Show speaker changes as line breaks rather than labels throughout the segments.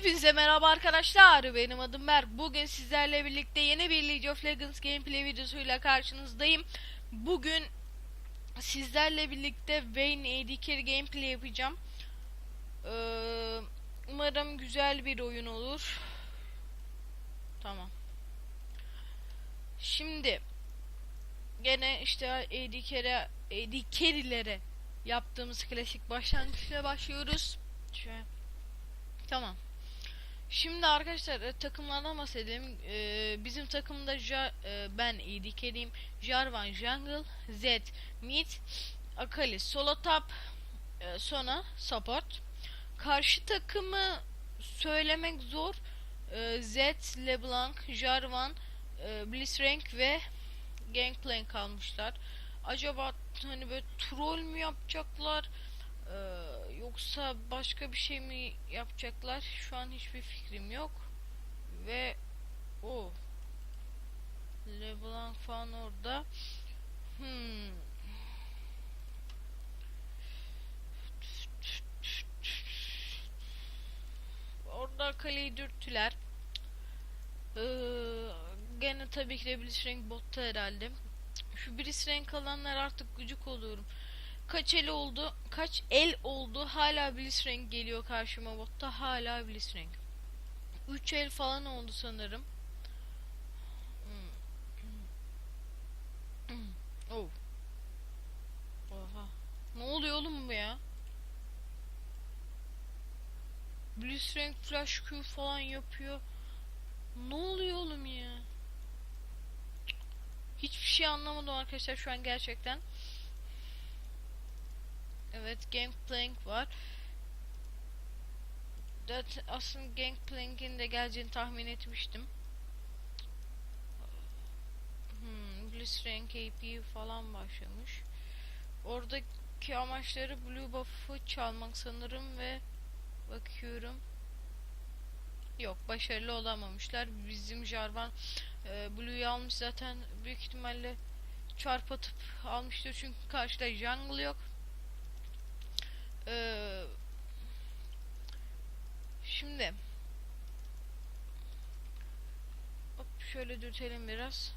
Hepinize merhaba arkadaşlar. Benim adım Mer. Bugün sizlerle birlikte yeni bir League of Legends gameplay videosuyla karşınızdayım. Bugün sizlerle birlikte Vayne AD Carry gameplay yapacağım. Ee, umarım güzel bir oyun olur. Tamam. Şimdi gene işte AD Carry AD yaptığımız klasik başlangıçla başlıyoruz. Şöyle. Tamam. Şimdi arkadaşlar e, takımlardan bahsedelim. E, bizim takımda ja, e, ben Carry'im. Jarvan Jungle, Zed Mid, Akali Solo Top, e, Sona Support. Karşı takımı söylemek zor. E, Zed, LeBlanc, Jarvan, e, Blitzcrank ve Gangplank kalmışlar. Acaba hani böyle troll mü yapacaklar? Ee, yoksa başka bir şey mi yapacaklar? Şu an hiçbir fikrim yok. Ve o LeBlanc falan orada. Hmm. Orada kaleyi dürttüler. Ee, gene tabii ki de Blitzcrank botta herhalde. Şu Blitzcrank alanlar artık gıcık oluyorum kaç el oldu? Kaç el oldu? Hala Blitzcrank geliyor karşıma botta. Hala Blitzcrank. 3 el falan oldu sanırım. oh. Oha. Ne oluyor oğlum bu ya? Blitzcrank flash Q falan yapıyor. Ne oluyor oğlum ya? Hiçbir şey anlamadım arkadaşlar şu an gerçekten. Evet Gangplank var. That aslında Gangplank'in de geleceğini tahmin etmiştim. Hmm, Blitzcrank AP falan başlamış. Oradaki amaçları Blue Buff'ı çalmak sanırım ve bakıyorum. Yok başarılı olamamışlar. Bizim Jarvan e, Blue'yu almış zaten büyük ihtimalle çarp atıp almıştır çünkü karşıda jungle yok. Ee, şimdi hop şöyle dürtelim biraz.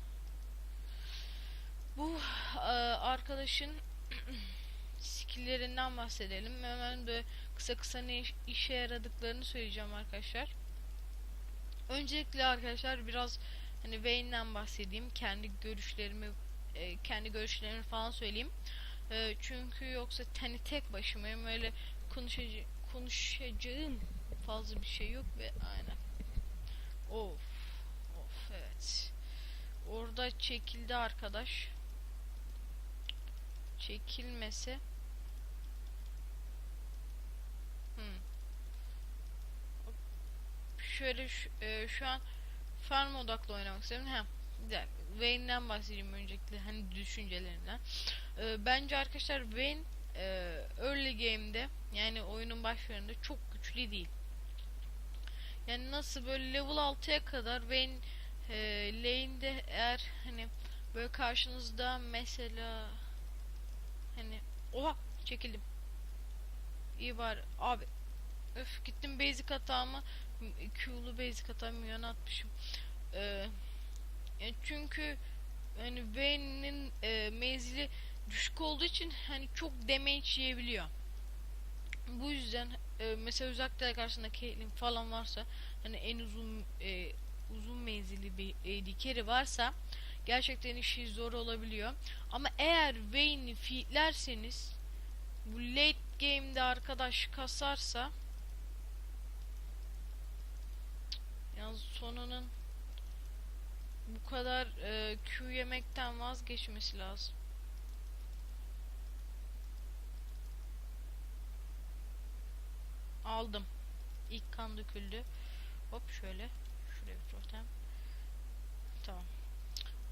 Bu e, arkadaşın skill'lerinden bahsedelim. Hemen de kısa kısa ne iş, işe yaradıklarını söyleyeceğim arkadaşlar. Öncelikle arkadaşlar biraz hani Vayne'den bahsedeyim. Kendi görüşlerimi e, kendi görüşlerimi falan söyleyeyim. E, çünkü yoksa hani tek başımayım öyle konuşaca konuşacağım fazla bir şey yok ve aynen. Of. Of evet. Orada çekildi arkadaş. Çekilmese. Şöyle şu, e, şu an farm odaklı oynamak istiyorum. Hem Vayne'den bahsedeyim öncelikle hani düşüncelerimden. E, bence arkadaşlar Vayne e, early game'de yani oyunun başlarında çok güçlü değil. Yani nasıl böyle level 6'ya kadar Vayne e, lane'de eğer hani böyle karşınızda mesela hani oha çekildim. İyi var abi. Öf gittim basic hatamı Q'lu basic hatamı yön atmışım. Çünkü hani Vayne'nin e, menzili düşük olduğu için hani çok damage yiyebiliyor. Bu yüzden e, mesela uzakta karşısında Caitlyn falan varsa hani en uzun e, uzun menzilli bir AD carry varsa gerçekten işi zor olabiliyor. Ama eğer Vayne'i feedlerseniz bu late game'de arkadaş kasarsa yalnız sonunun bu kadar e, Q yemekten vazgeçmesi lazım. Aldım. İlk kan döküldü. Hop şöyle. Şuraya bir totem. Tamam.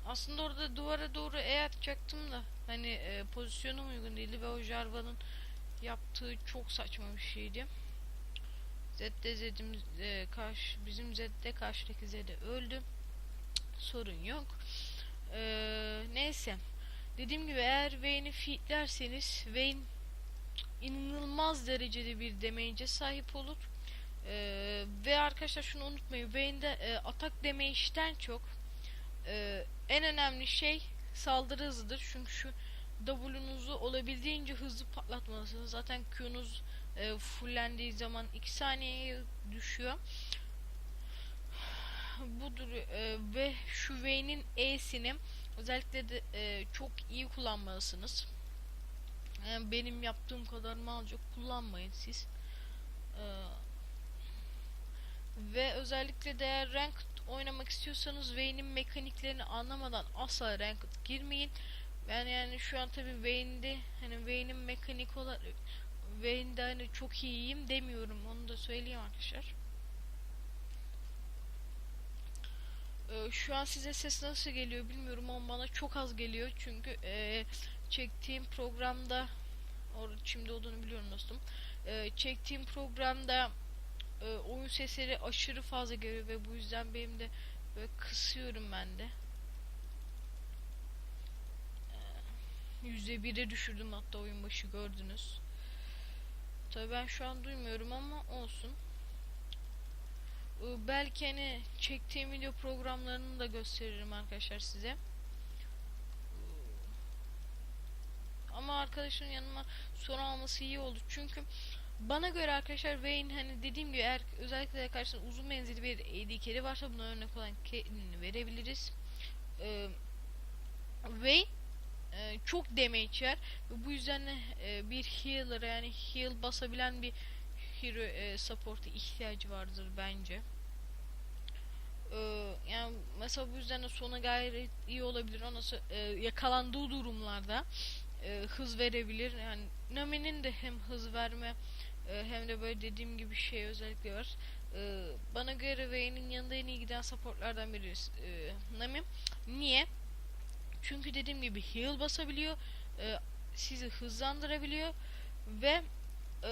Aslında orada duvara doğru E atacaktım da hani e, pozisyonum uygun değildi ve o Jarvan'ın yaptığı çok saçma bir şeydi. Zed'de Zed'im e, karşı bizim Zed'de karşıdaki Zed'e öldü. Sorun yok. Ee, neyse. Dediğim gibi eğer Vayne'i feedlerseniz Vayne inanılmaz derecede bir damage'e sahip olur. Ee, ve arkadaşlar şunu unutmayın. Vayne'de e, atak işten çok e, en önemli şey saldırı hızıdır. Çünkü şu W'nuzu olabildiğince hızlı patlatmalısınız. Zaten Q'nuz e, fullendiği zaman 2 saniyeye düşüyor. Budur e, ve şu Vayne'in E'sini özellikle de e, çok iyi kullanmalısınız. Yani benim yaptığım kadar malca kullanmayın siz. E, ve özellikle de eğer ranked oynamak istiyorsanız Vayne'in mekaniklerini anlamadan asla ranked girmeyin. Ben yani şu an tabi Vayne'de hani Vayne'in mekanik olarak Vayne'de hani çok iyiyim demiyorum onu da söyleyeyim arkadaşlar. Ee, şu an size ses nasıl geliyor bilmiyorum ama bana çok az geliyor çünkü e, çektiğim programda orada şimdi olduğunu biliyorum dostum. E, çektiğim programda e, oyun sesleri aşırı fazla geliyor ve bu yüzden benim de böyle kısıyorum ben de. Yüzde bire düşürdüm hatta oyun başı gördünüz. Tabii ben şu an duymuyorum ama olsun. Ee, belki hani çektiğim video programlarını da gösteririm arkadaşlar size. Ee, Ama arkadaşın yanıma soru alması iyi oldu. Çünkü bana göre arkadaşlar Vayne hani dediğim gibi eğer özellikle karşısında uzun menzilli bir AD varsa buna örnek olan Caitlyn'i verebiliriz. Ee, Vayne e, çok damage yer bu yüzden de e, bir healer yani heal basabilen bir hero e, support'a ihtiyacı vardır bence. E, yani mesela bu yüzden de sona gayet iyi olabilir. Ona e, yakalandığı durumlarda e, hız verebilir. Yani Nami'nin de hem hız verme e, hem de böyle dediğim gibi şey özellikle var. E, bana göre Vayne'in yanında en iyi giden supportlardan biri e, Nami. Niye? Çünkü dediğim gibi heal basabiliyor. E, sizi hızlandırabiliyor ve e,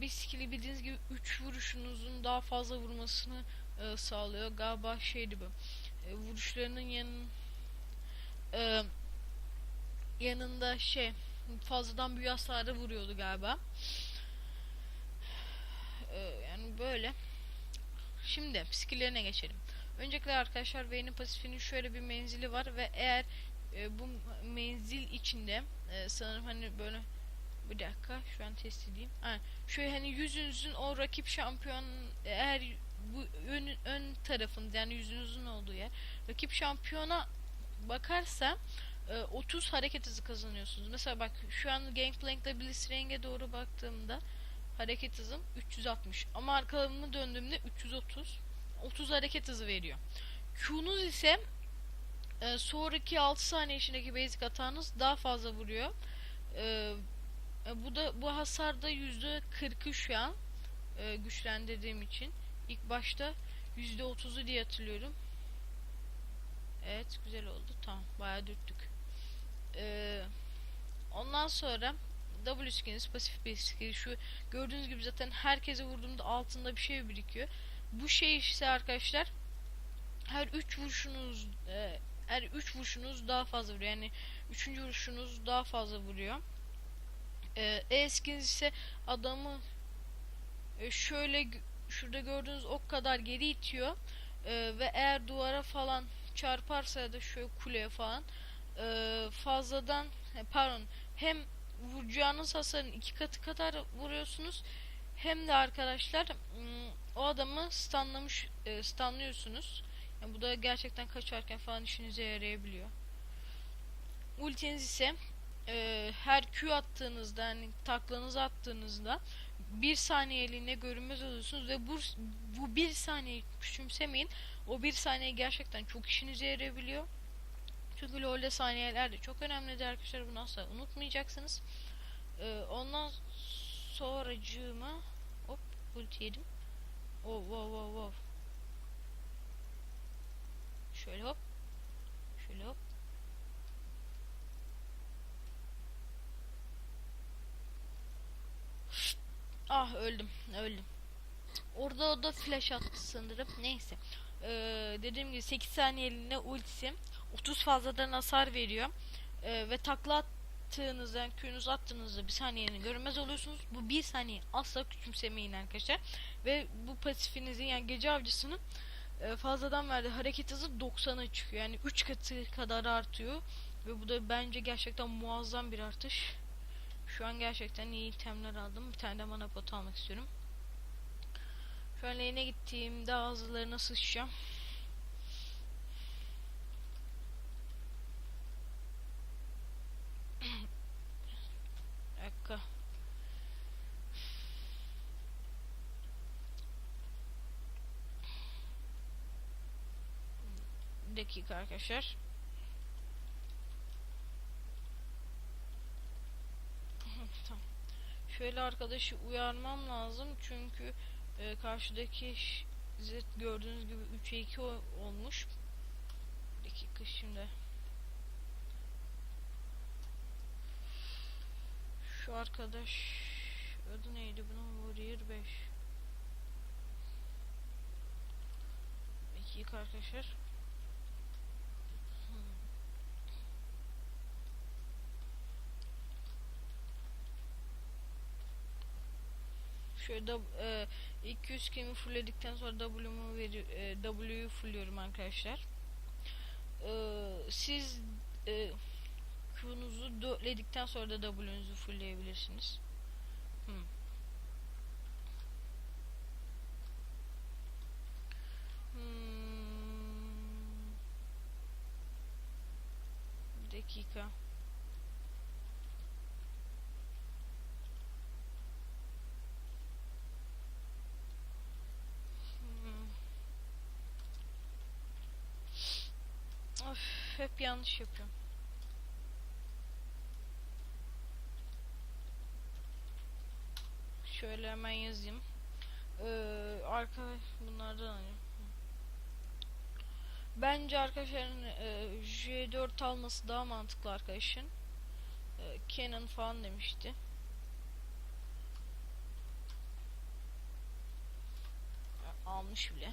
bir skill'i bildiğiniz gibi 3 vuruşunuzun daha fazla vurmasını e, sağlıyor. Galiba şeydi bu. E, vuruşlarının yanın e, yanında şey fazladan büyü hasarı vuruyordu galiba. E, yani böyle. Şimdi skill'lerine geçelim. Öncelikle arkadaşlar Vayne'in pasifinin şöyle bir menzili var ve eğer e, bu menzil içinde e, sanırım hani böyle bir dakika şu an test edeyim. Ha, şöyle hani yüzünüzün o rakip şampiyon eğer bu ön, ön tarafında yani yüzünüzün olduğu yer rakip şampiyona bakarsa e, 30 hareket hızı kazanıyorsunuz. Mesela bak şu an Gangplank'ta Blitzcrank'e doğru baktığımda hareket hızım 360 ama arkalarımı döndüğümde 330 30 hareket hızı veriyor. Q'nuz ise e, sonraki 6 saniye içindeki basic atağınız daha fazla vuruyor. E, e, bu da bu hasarda %40'ı şu e, güçlendirdiğim için. İlk başta %30'u diye hatırlıyorum. Evet güzel oldu. Tamam bayağı dürttük. E, ondan sonra W skiniz pasif bir skill. Şu gördüğünüz gibi zaten herkese vurduğumda altında bir şey birikiyor. Bu şey ise arkadaşlar her 3 vuruşunuz e, her 3 vuruşunuz daha fazla vuruyor. Yani 3. vuruşunuz daha fazla vuruyor. Ee, E-skins ise adamı e, şöyle şurada gördüğünüz ok kadar geri itiyor. Ee, ve eğer duvara falan çarparsa ya da şöyle kuleye falan e, fazladan pardon hem vuracağınız hasarın iki katı kadar vuruyorsunuz hem de arkadaşlar o adamı stunlamış e. Yani bu da gerçekten kaçarken falan işinize yarayabiliyor. Ultiniz ise e, her Q attığınızda yani taklanızı attığınızda bir saniyeliğine görünmez oluyorsunuz ve bu, bu bir saniyeyi küçümsemeyin. O bir saniye gerçekten çok işinize yarayabiliyor. Çünkü LoL'de saniyeler de çok önemlidir arkadaşlar. Bunu asla unutmayacaksınız. Ee, ondan sonracığıma hop ulti yedim. Oh wow wow wow. Şöyle hop. Şöyle hop. Ah öldüm. Öldüm. Orada o da flash attı sanırım. Neyse. Ee, dediğim gibi 8 saniyeliğine ultisi 30 fazladan hasar veriyor. Ee, ve takla attığınızda Q'nuzu attığınızda bir saniyenin görünmez oluyorsunuz. Bu bir saniye asla küçümsemeyin arkadaşlar. Ve bu pasifinizin yani gece avcısının e, fazladan verdiği hareket hızı 90'a çıkıyor. Yani 3 katı kadar artıyor. Ve bu da bence gerçekten muazzam bir artış. Şu an gerçekten iyi itemler aldım. Bir tane de mana almak istiyorum. Şu an lane'e gittiğimde ağızlarına sıçacağım. dakika. Bir dakika arkadaşlar. tamam. Şöyle arkadaşı uyarmam lazım çünkü e, karşıdaki gördüğünüz gibi 3'e 2 o- olmuş. Bir dakika şimdi. Şu arkadaş adı neydi bunun? Warrior 5. Dakika arkadaşlar. Hmm. Şöyle e, 200 kemi fullledikten sonra W'mu veriyor, e, W'yu fullliyorum arkadaşlar. E, siz e, Q'nuzu dörtledikten sonra da W'nuzu fullleyebilirsiniz. Hmm. Dakika. Hmm. Of, hep yanlış yapıyorum. Şöyle hemen yazayım. Ee, arka bunlardan alayım. Bence arkadaşların e, J4 alması daha mantıklı arkadaşın. E, Canon falan demişti. E, Almış bile.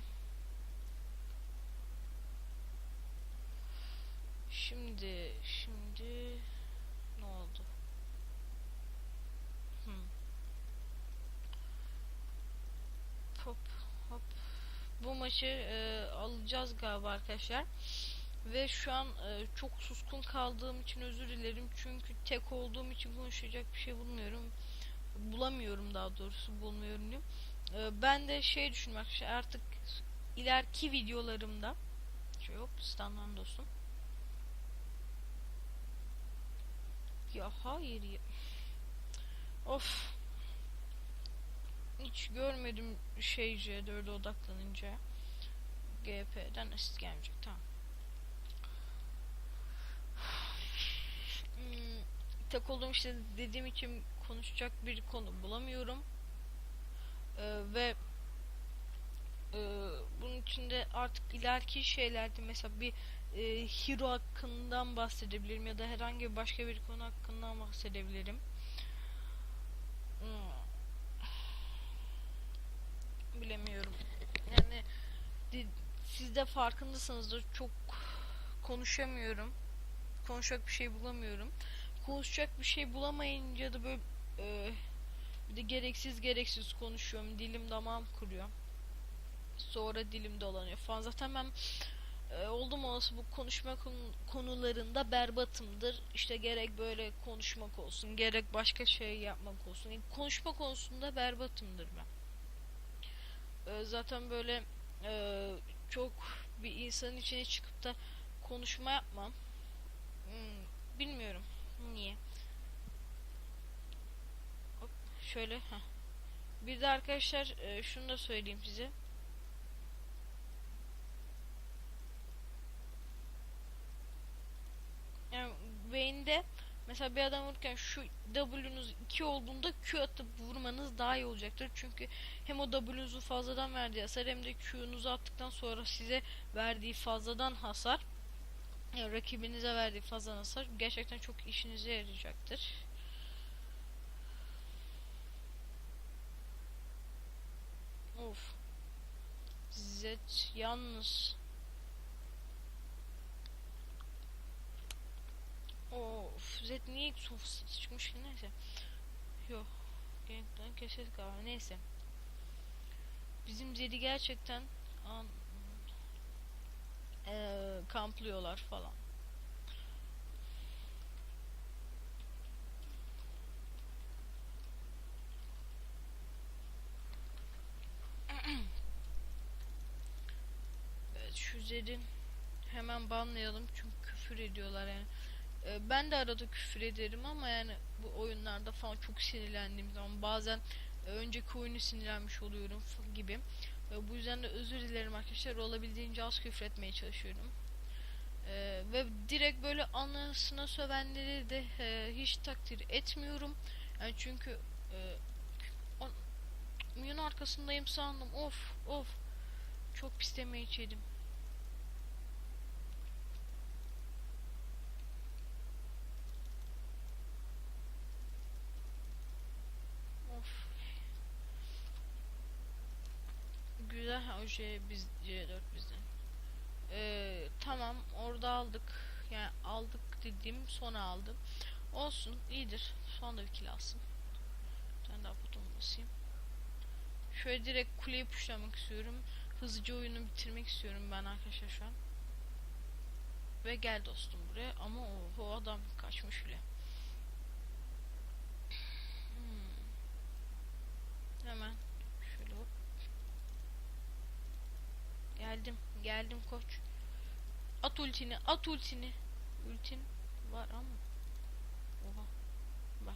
Şimdi şimdi ne oldu? Hmm. Hop hop. Bu maçı e, alacağız galiba arkadaşlar. Ve şu an e, çok suskun kaldığım için özür dilerim. Çünkü tek olduğum için konuşacak bir şey bulmuyorum. Bulamıyorum daha doğrusu bulmuyorum diyeyim. E, ben de şey düşünmek artık ileriki videolarımda şöyle hop standart olsun. Ya hayır ya. Of. Hiç görmedim şey C4'e odaklanınca. GP'den asist gelmeyecek tamam. Hmm, tek olduğum işte dediğim için konuşacak bir konu bulamıyorum. Ee, ve e, bunun içinde artık ileriki şeylerde mesela bir e, hero hakkından bahsedebilirim ya da herhangi başka bir konu hakkından bahsedebilirim. Hmm. Bilemiyorum. Yani siz de farkındasınızdır çok konuşamıyorum. Konuşacak bir şey bulamıyorum. Konuşacak bir şey bulamayınca da böyle e, bir de gereksiz gereksiz konuşuyorum. Dilim damağım kuruyor. Sonra dilim dolanıyor falan. Zaten ben e, oldum olası bu konuşma konu- konularında berbatımdır. İşte gerek böyle konuşmak olsun, gerek başka şey yapmak olsun. Yani konuşma konusunda berbatımdır ben. E, zaten böyle e, çok bir insanın içine çıkıp da konuşma yapmam. Hmm, bilmiyorum niye. Hop, şöyle heh. Bir de arkadaşlar e, şunu da söyleyeyim size. Yani Vayne'de mesela bir adam vururken şu W'nuz 2 olduğunda Q atıp vurmanız daha iyi olacaktır. Çünkü hem o W'nuzu fazladan verdiği hasar hem de Q'nuzu attıktan sonra size verdiği fazladan hasar yani rakibinize verdiği fazladan hasar gerçekten çok işinize yarayacaktır. Of. Z yalnız Of Zed niye sofası çıkmış ki neyse. Yok. Gangplank keşfet galiba neyse. Bizim Zed'i gerçekten an, eee, kamplıyorlar falan. Evet şu Zed'in hemen banlayalım çünkü küfür ediyorlar yani. Ee, ben de arada küfür ederim ama yani bu oyunlarda falan çok sinirlendiğim zaman bazen e, önceki oyunu sinirlenmiş oluyorum gibi. E, bu yüzden de özür dilerim arkadaşlar. Olabildiğince az küfür etmeye çalışıyorum. E, ve direkt böyle anasına sövenleri de e, hiç takdir etmiyorum. Yani çünkü e, on, arkasındayım sandım. Of of. Çok pis demeyi yedim. Of. J biz C4 bizden. Ee, tamam orada aldık. Yani aldık dediğim sona aldım. Olsun iyidir. Son da bir kill alsın. Bir tane daha buton basayım. Şöyle direkt kuleyi puşlamak istiyorum. Hızlıca oyunu bitirmek istiyorum ben arkadaşlar şu an. Ve gel dostum buraya ama o, o adam kaçmış bile. Hmm. Hemen şöyle hop. Geldim. Koç. At ultini. At ultini. Ultin var ama. Oha. Bak.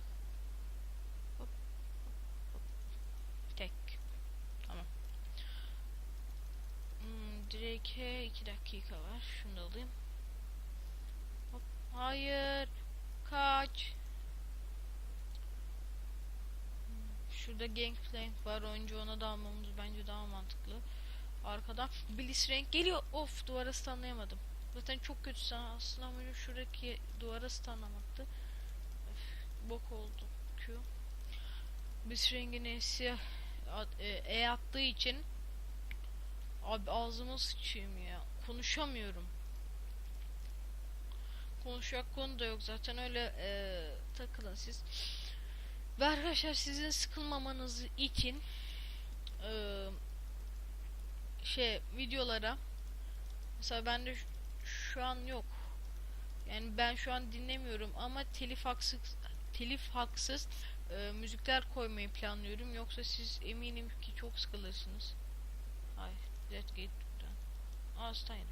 Hop. Hop. Tek. Tamam. Hmm, Drake'e 2 dakika var. Şunu da alayım. Hop. Hayır. Kaç. Şurada Gangplank var. Önce ona da almamız bence daha mantıklı. Arkadan Blitzcrank geliyor. Of duvara stunlayamadım. Zaten çok kötü aslında ama şuradaki duvara stunlamaktı. Bok oldu. Q. Blitzcrank'in E'si at- e, E attığı için abi ağzıma sıçayım ya. Konuşamıyorum. Konuşacak konu da yok zaten öyle e, takılın siz. Ve arkadaşlar sizin sıkılmamanız için eee şey videolara mesela bende şu an yok. Yani ben şu an dinlemiyorum ama telif haksız telif haksız eee, müzikler koymayı planlıyorum. Yoksa siz eminim ki çok sıkılırsınız. Ay, Red Gate'den. Aa, Steiner.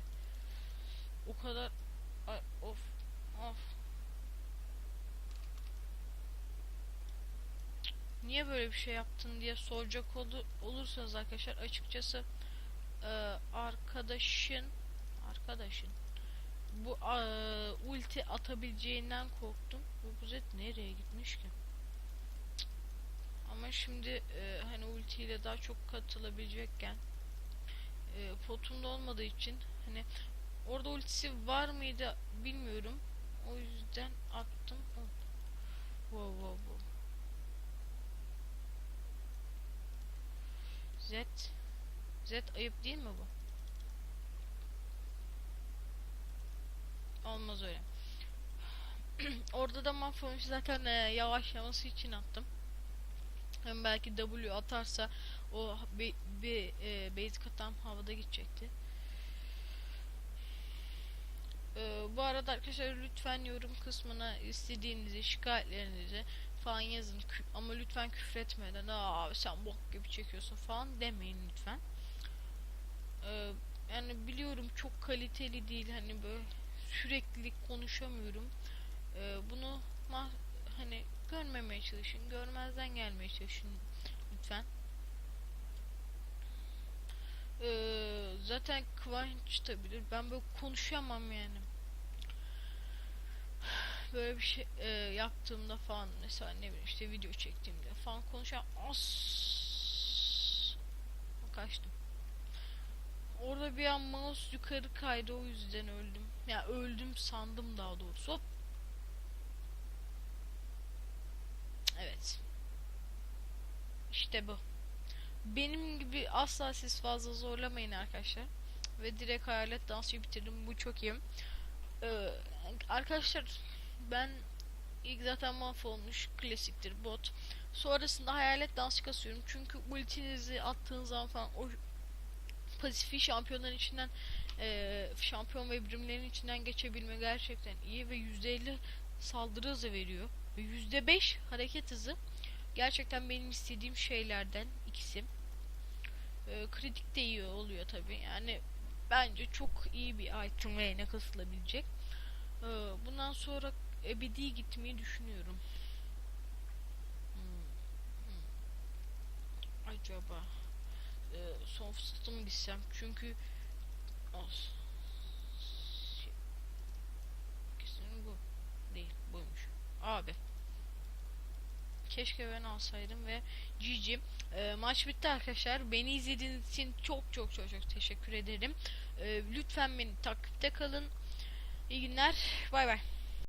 O kadar ay, of of niye böyle bir şey yaptın diye soracak olu- olursanız arkadaşlar açıkçası e, arkadaşın arkadaşın bu e, ulti atabileceğinden korktum. Bu Buzet nereye gitmiş ki? Ama şimdi e, hani ultiyle daha çok katılabilecekken e, potumda olmadığı için hani orada ultisi var mıydı bilmiyorum. O yüzden attım. Wow wow wow. Z Z ayıp değil mi bu? Olmaz öyle. Orada da mahvolmuş zaten e, yavaşlaması için attım. Hem belki W atarsa o bir, bir e, base katam havada gidecekti. E, bu arada arkadaşlar lütfen yorum kısmına istediğinizi, şikayetlerinizi falan yazın. Ama lütfen küfretmeden aa sen bok gibi çekiyorsun falan demeyin lütfen. Ee, yani biliyorum çok kaliteli değil hani böyle sürekli konuşamıyorum. Ee, bunu hani görmemeye çalışın, görmezden gelmeye çalışın lütfen. Ee, zaten Kıvanç da bilir. Ben böyle konuşamam yani. Böyle bir şey e, yaptığımda falan mesela ne bileyim işte video çektiğimde falan konuşamam. As kaçtım. Orada bir an mouse yukarı kaydı o yüzden öldüm. Ya yani öldüm sandım daha doğrusu. Hop. Evet. İşte bu. Benim gibi asla siz fazla zorlamayın arkadaşlar. Ve direkt hayalet dansı bitirdim. Bu çok iyi. Ee, arkadaşlar ben İlk zaten mahvolmuş klasiktir bot. Sonrasında hayalet dans kasıyorum. Çünkü ultinizi attığın zaman falan o pasifi şampiyonların içinden e, şampiyon ve birimlerin içinden geçebilme gerçekten iyi ve %50 saldırı hızı veriyor. Ve %5 hareket hızı gerçekten benim istediğim şeylerden ikisi. E, kritik de iyi oluyor tabi. Yani bence çok iyi bir item ve kasılabilecek. E, bundan sonra ebedi gitmeyi düşünüyorum. Hmm, hmm. Acaba e, son fırsatı mı gitsem? Çünkü Os. Şey. Kesin bu. Değil. Buymuş. Abi. Keşke ben alsaydım ve GG. E, maç bitti arkadaşlar. Beni izlediğiniz için çok çok çok çok teşekkür ederim. E, lütfen beni takipte kalın. İyi günler. Bay bay.